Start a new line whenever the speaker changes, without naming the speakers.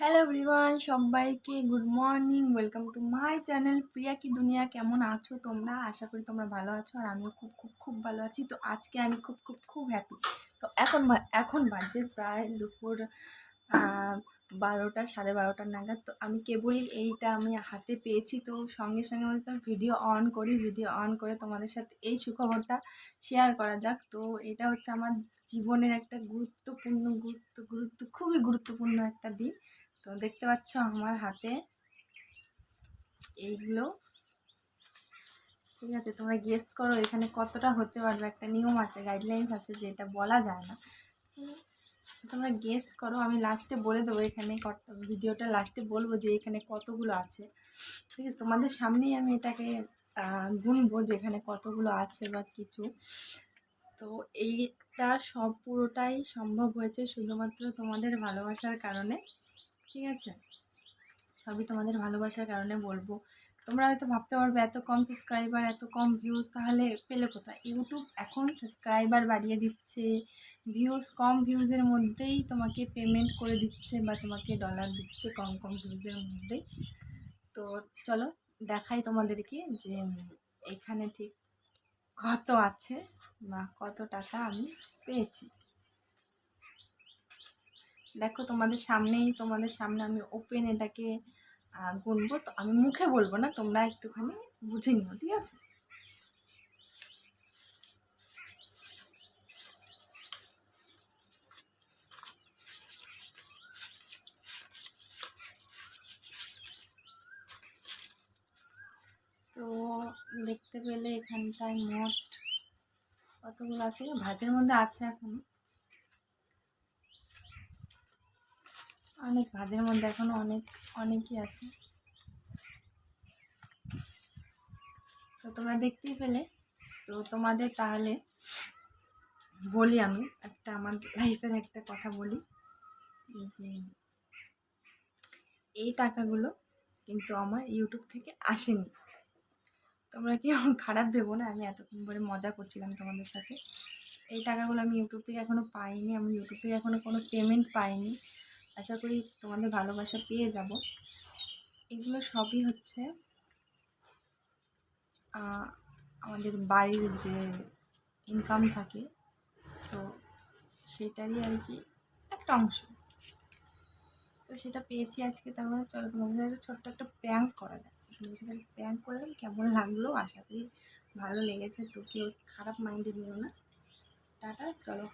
Hello everyone সবাইকে good morning welcome to my channel Priya কি দুনিয়া, কেমন আছো তোমরা? আশা করি তোমরা ভালো আছো আর আমিও খুব খুব খুব ভালো আছি। তো আজকে আমি খুব খুব খুব হ্যাপি তো এখন এখন বাজে প্রায় দুপুর বারোটা, সাড়ে বারোটা নাগাদ। তো আমি কেবলই এইটা আমি হাতে পেয়েছি। তো সঙ্গে সঙ্গে বলতে ভিডিও অন করি ভিডিও অন করে তোমাদের সাথে এই সুখবরটা শেয়ার করা যাক। তো এটা হচ্ছে আমার জীবনের একটা গুরুত্বপূর্ণ, গুরুত্ব গুরুত্ব, খুবই গুরুত্বপূর্ণ একটা দিন। তো দেখতে পাচ্ছ আমার হাতে এইগুলো। ঠিক আছে, তোমরা গেস করো এখানে কতটা হতে পারবে। একটা নিয়ম আছে গাইডলাইন্স আছে যে এটা বলা যায় না। তোমরা গেস করো, আমি লাস্টে বলে দেবো এখানে ভিডিওটা লাস্টে বলব যে এখানে কতগুলো আছে। ঠিক আছে, তোমাদের সামনেই আমি এটাকে গুনবো যে এখানে কতগুলো আছে বা কিছু। তো এইটা সব পুরোটাই সম্ভব হয়েছে শুধুমাত্র তোমাদের ভালোবাসার কারণে। ঠিক আছে? সবই তোমাদের ভালোবাসার কারণে বলব। তোমরা হয়তো ভাবতে পারবে, এত কম সাবস্ক্রাইবার এত কম ভিউজ তাহলে পেলে কোথায়? ইউটিউব এখন সাবস্ক্রাইবার বাড়িয়ে দিচ্ছে। ভিউজ কম ভিউজের মধ্যেই তোমাকে পেমেন্ট করে দিচ্ছে বা তোমাকে ডলার দিচ্ছে কম কম ভিউজের মধ্যেই। তো চলো, দেখাই তোমাদেরকে যে এখানে ঠিক কত আছে বা কত টাকা আমি পেয়েছি। দেখো তোমাদের সামনেই, তোমাদের সামনে আমি ওপেন এটাকে গুনবো। তো আমি মুখে বলব না, তোমরা একটুখানি বুঝে নিও, ঠিক আছে? তো দেখতে পেলে এখানটায় মোট কতগুলো আছে? ভাতের মধ্যে আছে এখনও। অনেক ভাজের মধ্যে এখনও অনেক, অনেকই আছে। তো তোমরা দেখতেই পেলে। তো তোমাদের তাহলে বলি আমি একটা আমার লাইফের একটা কথা বলি। যে এই টাকাগুলো কিন্তু আমার ইউটিউব থেকে আসেনি। তোমরা কি খারাপ ভেবো না? আমি এতক্ষণ ধরে মজা করছিলাম তোমাদের সাথে। এই টাকাগুলো আমি ইউটিউব থেকে এখনও পাইনি। আমি ইউটিউব থেকে এখনও কোনো পেমেন্ট পাইনি। আশা করি তোমাদের ভালোবাসা পেয়ে যাব। এগুলো সবই হচ্ছে আমাদের বাড়ির যে ইনকাম থাকে, তো সেটারই আর কি একটা অংশ। তো সেটা পেয়েছি আজকে মানে চলো তোমাদের ছোট্ট একটা প্র্যাঙ্ক করা যায় তোমাদের সাথে প্র্যাঙ্ক করলাম কেমন লাগল? আশা করি ভালো লেগেছে, তো কেউ খারাপ মাইন্ডে নিও না। টাটা, চলো।